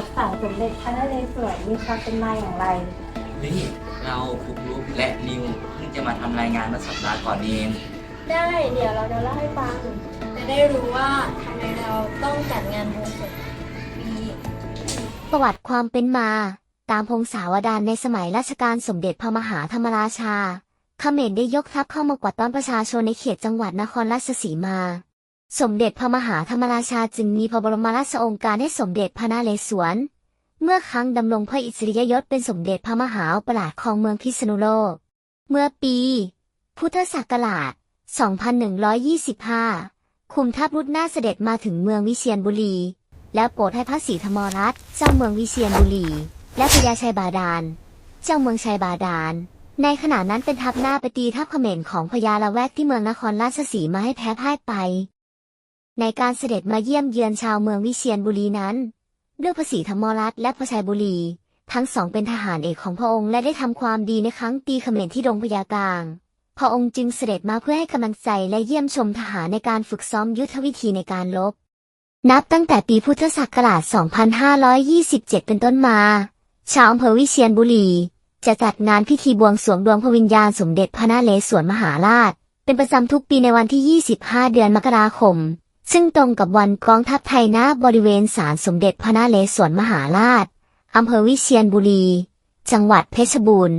เด็จพระนเรศวรมีความเป็นมาอย่างไร นี่เราฟุกลุกและนิวเพิ่งจะมาทำรายงานเมื่อสัปดาห์ก่อนเองได้เดี๋ยวเราจะเล่าให้ฟังจะได้รู้ว่าทำไมเราต้องจัดงานบวงสรวงปีประวัติความเป็นมา ตามพงศาวดารในสมัยรัชกาลสมเด็จพระมหาธรรมราชาเขมรได้ยกทัพเข้ามากวาดต้อนประชาชนในเขตจังหวัดนครราชสีมา สมเด็จพระมหาธรรมราชาจึงมีพระบรมราชโองการให้สมเด็จพระนเรศวร เมื่อครั้งดำรงพระอิสริยยศเป็นสมเด็จพระมหาอุปราชของเมืองพิษณุโลก เมื่อปี พุทธศักราช 2125 คุมทัพรุดหน้าเสด็จมาถึงเมืองวิเชียรบุรี แล้วโปรดให้พระศรีธรรมรัตน์เจ้าเมืองวิเชียรบุรี และพญาชัยบาดาล เจ้าเมืองชัยบาดาลในขณะนั้นเป็นทัพหน้าไปตีทัพเขมรของพญาละแวกที่เมืองนครราชสีมาให้แพ้พ่ายไป ในการเสด็จมาเยี่ยมเยือนชาวเมืองวิเชียรบุรีนั้น ด้วยพระศรีธรรมรัตน์และพระชัยบุรี ทั้งสองเป็นทหารเอกของพระองค์และได้ทำความดีในครั้งตีเขมรที่ดงพญากลาง พระองค์จึงเสด็จมาเพื่อให้กำลังใจและเยี่ยมชมทหารในการฝึกซ้อมยุทธวิธีในการรบ นับตั้งแต่ปีพุทธศักราช 2527 เป็นต้นมา ชาวอำเภอวิเชียรบุรี จะจัดงานพิธีบวงสรวงดวงพระวิญญาณสมเด็จพระนเรศวรมหาราช เป็นประจำทุกปีในวันที่ 25 เดือนมกราคม ซึ่งตรงกับวันกองทัพไทยณบริเวณศาลสมเด็จพระนเรศวรมหาราชอำเภอวิเชียรบุรี จังหวัดเพชรบูรณ์